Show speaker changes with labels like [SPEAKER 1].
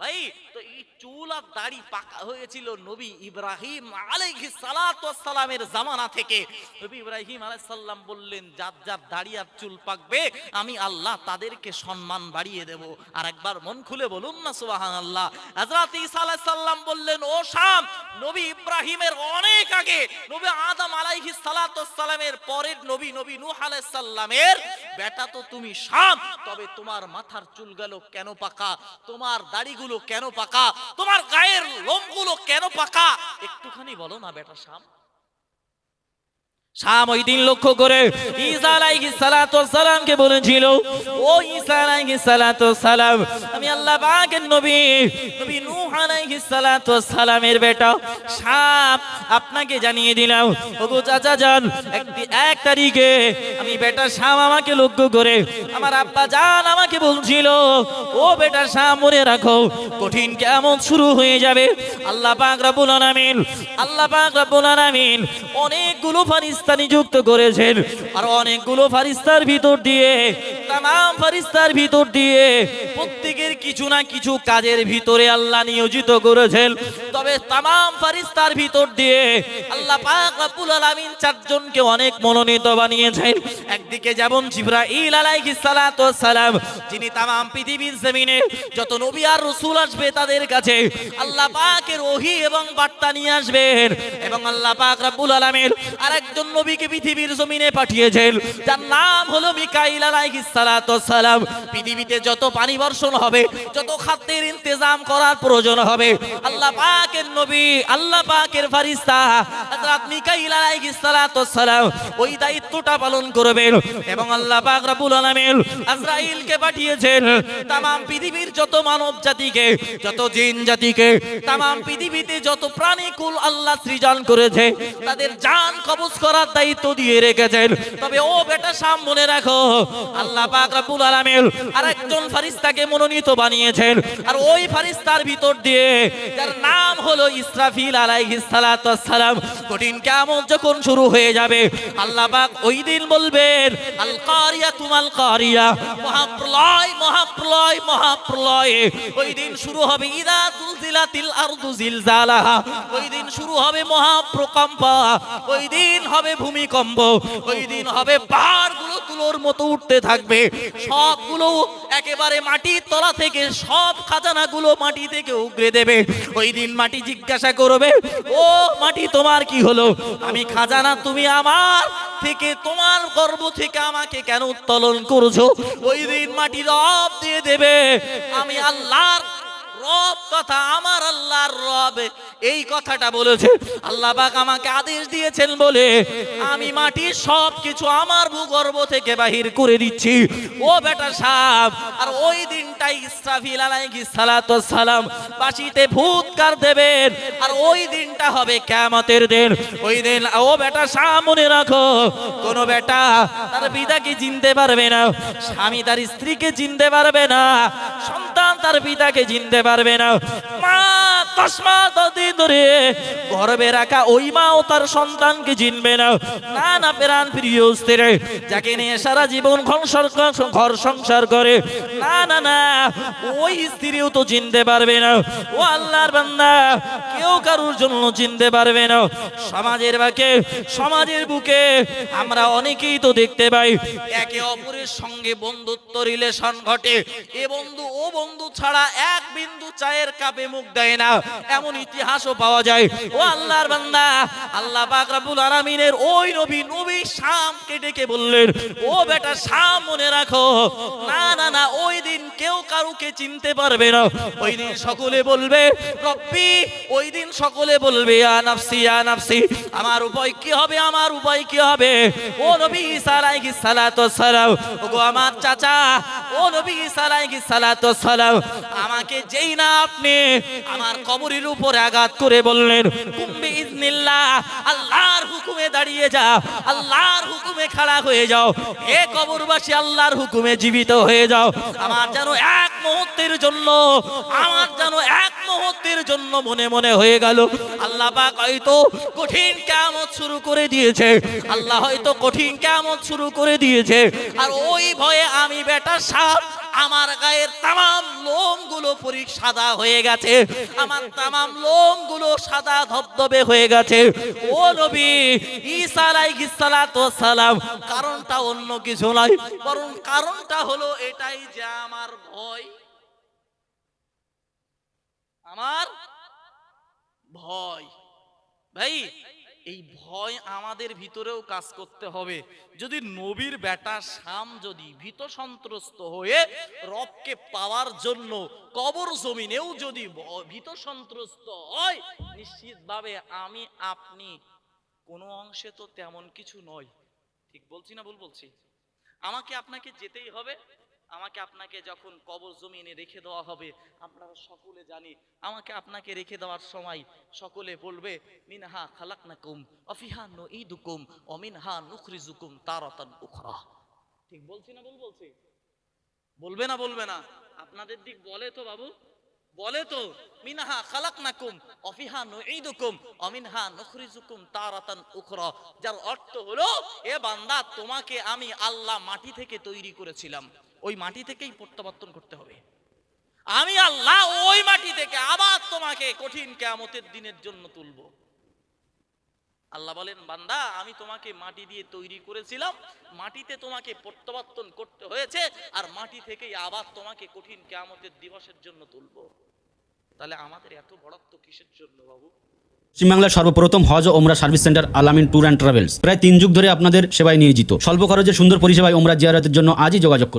[SPEAKER 1] ভাই, তো এই চুল আর দাড়ি পাকা হয়েছিল নবী ইব্রাহিম আলাইহিস সালাতু সালামের জামানা থেকে। নবী ইব্রাহিম আলাইহিস সালাম বললেন, যার যার দাড়ি আর চুল পাকবে, আমি আল্লাহ তাদেরকে সম্মান বাড়িয়ে দেব। আর একবার মন খুলে বলুন না, সুবহানাল্লাহ। হযরত ঈসা আলাইহিস সালাম বললেন, ও শাম, নবী ইব্রাহিমের অনেক আগে, নবী আদম আলাইহিস সালাতু সালামের পরের নবী নবী নূহ আলাইহিস সালামের বেটা তো তুমি সাপ, তবে তোমার মাথার চুল গেল কেন পাকা? তোমার দাড়িগুলো কেন পাকা? তোমার গায়ের লোমগুলো কেন পাকা? একটুখানি বলো না বেটা শাম
[SPEAKER 2] আমি বেটা আপনাকে জানিয়ে দিলাম, ওগো চাচা এক তারিখে আমি বেটা আমাকে লক্ষ্য করে, আমার আব্বা জান আমাকে বলছিল, ও বেটা শাম, মনে রাখো, কঠিন কেমন শুরু হয়ে যাবে, আল্লাহ আল্লাহ অনেকগুলো নিযুক্ত করেছেন। আর অনেকগুলো ফারিস্তার ভিতর দিয়ে তাম ফারিস্তার ভিতর দিয়ে প্রত্যেকের কিছু না কিছু কাজের ভিতরে আল্লাহ নিয়োজিত করেছেন। তবে তাম ফারিস্তার ভিতর দিয়ে আল্লাহ পাক রব্বুল আলামিন চারজনকে অনেক মনোনীত বানিয়েছেন। একদিকে যেমন জিবরাইল আলাইহিস সালাতু সালাম, যিনি তাম পৃথিবীর জমিনে যত নবী আর রাসূল আসবে তাদের কাছে আল্লাহ পাকের ওহী এবং বার্তা নিয়ে আসবেন এবং আল্লাহ পাক রব্বুল আলামিন আরেকজন নবীকে পৃথিবীর জমিনে পাঠিয়েছেন, যার নাম হলো মিকাইল আলাইহিস সালাতু সালাম। পৃথিবীতে যত পানি বর্ষণ হবে, যত খাদ্যের ইন্তজাম করার প্রয়োজন হবে, আল্লাহ পাকের নবী, আল্লাহ পাকের ফারিস্তা হযরত মিকাইল আলাইহিস সালাতু সালাম ওই দায়িত্বটা পালন করবেন এবং আল্লাহ পাক রব্বুল আলামিন আজরাইলকে পাঠিয়েছেন তামাম পৃথিবীর যত মানব জাতিকে, যত জিন জাতিকে, তামাম পৃথিবীতে যত প্রাণীকুল আল্লাহ সৃজন করেছে, তাদের জান কবজ করার দায়িত্ব দিয়ে রেখেছেন। তবে ও বেটা সাম মনে রাখো, আল্লাহ পাক রব্বুল আলামিন আরেকজন ফারিস্তাকে মনোনীত বানিয়েছেন। আর ওই ভিতর দিয়ে যার নাম হলো ইসরাফিল আলাইহিস কঠিন কিয়ামত যখন শুরু হয়ে যাবে, আল্লাহ পাক ওই দিন বলবেন, আল কারিয়া মহাপ্রলয় মহাপ্রলয় মহাপ্রলয়। ওই দিন শুরু হবে, ইদা জিলজালাহা। ওই দিন শুরু হবে মহাপ্রকম্প। ওই দিন হবে ভূমিকম্প। ওই দিন হবে পাহাড়গুলো তুলোর মতো উঠতে থাকবে। সবগুলো একেবারে মাটির তলা থেকে সব খাজানাগুলো মাটি থেকে উগরে দেবে। ওই দিন মাটি জিজ্ঞাসা করবে, ও মাটি, তোমার কি হলো? আমি খাজানা, তুমি আমার থেকে, তোমার গর্ব থেকে আমাকে কেন উত্তোলন করছ? ওই দিন মাটি রব দিয়ে দেবে। আমি আল্লাহর রব কথা, আমার আল্লাহর রব এই কথাটা বলেছে। আল্লাহ পাক আমাকে আদেশ দিয়েছেন বলে, আমি মাটির সব কিছু আমার ভূগর্ভ থেকে বাহির করে দিচ্ছি। ও বেটা সাপ, আর ওই দিনটাই ইসরাফিল আলাইহিস সালাতু সালাম বাসিতে ভূতকার দেবেন, আর ওই দিনটা হবে কিয়ামতের দিন। ওই দিন, ও বেটা সাপ, মনে রাখো, কোন বেটা তার পিতাকে চিনতে পারবে না, স্বামী তার স্ত্রীকে চিনতে পারবে না, সন্তান তার পিতাকে চিনতে পারবে না, মা দশ দিন ধরে গর্বে রাখা ওই মাও তার সন্তানকে চিনবে না। না না, প্রাণ প্রিয় স্ত্রী, যাকে নিয়ে সারা জীবন ঘর সংসার করে, না না না, ওই স্ত্রীও তো চিনতে পারবে না। ও আল্লাহর বান্দা, কেউ কারোর জন্য চিনতে পারবে না। সমাজের বাকে, সমাজের বুকে আমরা অনেকেই তো দেখতে পাই, একে অপরের সঙ্গে বন্ধুত্ব, রিলেশন ঘটে। এ বন্ধু বন্ধু ছাড়া এক বিন্দু চায়ের কাপে মুখ দেয় না। এমন ইতিহাসও পাওয়া যায়। ও আল্লাহর বান্দা, আল্লাহ পাক রব্বুল আলামিনের ওই নবী নবী শাম কেটে কে বললেন, ও বেটা শাম মনে রাখো, না না না, ওই কারুকে চিনতে পারবে না। ওই দিন সকলে বলবে, রব্বি, ওই দিন সকলে বলবে, ইয়া নাফসি ইয়া নাফসি, আমার উপায় কি হবে, আমার উপায় কি হবে? ও নবী ঈসা আলাইহিস সালাতু সালাম ওগো আমার চাচা, ও নবী ঈসা আলাইহিস সালাতু সালাম আমাকে যেই না আপনি আমার কবরের উপরে আঘাত করে বললেন কুম্বি ইজনিল্লাহ আল্লাহর হুকুমে দাঁড়িয়ে যা আল্লাহর হুকুমে খাড়া হয়ে যাও, হে কবরবাসী, আল্লাহর হুকুমে জীবিত হয়ে যাও। আমার যেন এক মুহূর্তের জন্য, আমার যেন এক মুহূর্তের জন্য মনে মনে হয়ে গেল, আল্লাহ পাক হয়তো কঠিন কেমন শুরু করে দিয়েছে, আল্লাহ হয়তো কঠিন কেমন শুরু করে দিয়েছে, আর ওই ভয়ে আমি বেটা সাপ আমার গায়ের তামাম লোমগুলো পরি সাদা হয়ে গেছে। আমার তামাম লোমগুলো সাদা ধবধবে হয়ে গেছে। ও নবী, ঈসা সালাম কারণটা অন্য কিছু নয়, বরং কারণটা হলো এটাই যে আমার ভয়। আমার ভয়। ভাই এই ভয় আমাদের ভিতরেও কাজ করতে হবে। যদি নবীর বেটা শাম যদি ভীত সন্ত্রস্ত হয়ে রবকে পাওয়ার জন্য কবর জমিনেও যদি ভীত সন্ত্রস্ত হয়, নিশ্চিতভাবে আমি, আপনি কোনো অংশে তো তেমন কিছু নয়। ঠিক বলছি না ভুল বলছি? আমাকে আপনাকে যেতেই হবে। আমাকে আপনাকে যখন কবর জমিনে রেখে দেওয়া হবে, আপনারা সকলে জানি, আমাকে আপনাকে রেখে দেওয়ার সময় সকলে বলবে, মিনহা খালাকনাকুম, অফিহা নুঈদুকুম অমিনহা নুখরিজুকুম তারাতান উখরা। ঠিক বলছি না ভুল বলছি? বলবে না বলবে না। আপনাদের দিক বলে তো বাবু, বলে তো, মিনহা খালাকনাকুম, অফিহা নুঈদুকুম অমিনহা নুখরিজুকুম তারাতান উখরা। যার অর্থ হলো, এ বান্দা, তোমাকে আমি আল্লাহ মাটি থেকে তৈরি করেছিলাম। ওই মাটি থেকেই প্রত্যাবর্তন করতে হবে। আমি আল্লাহ ওই মাটি থেকে আবার তোমাকে কঠিন কেয়ামতের দিনের জন্য তুলবো। আল্লাহ বলেন, বান্দা, আমি তোমাকে মাটি দিয়ে তৈরি করেছিলাম, মাটিতে তোমাকে প্রত্যাবর্তন করতে হয়েছে, আর মাটি থেকেই আবার তোমাকে কঠিন কেয়ামতের দিবসের জন্য তুলবো। তাহলে আমাদের এত বড়ত্ব কিসের জন্য বাবু?
[SPEAKER 3] পশ্চিমবাংলার সর্বপ্রথম হজ ওমরা service center Alamin tour and travels. প্রায় তিন যুগ ধরে আপনাদের সেবায় নিয়োজিত। স্বল্প খরচে সুন্দর পরিষেবায় ওমরা জিয়ারতের জন্য আজই যোগাযোগ করুন।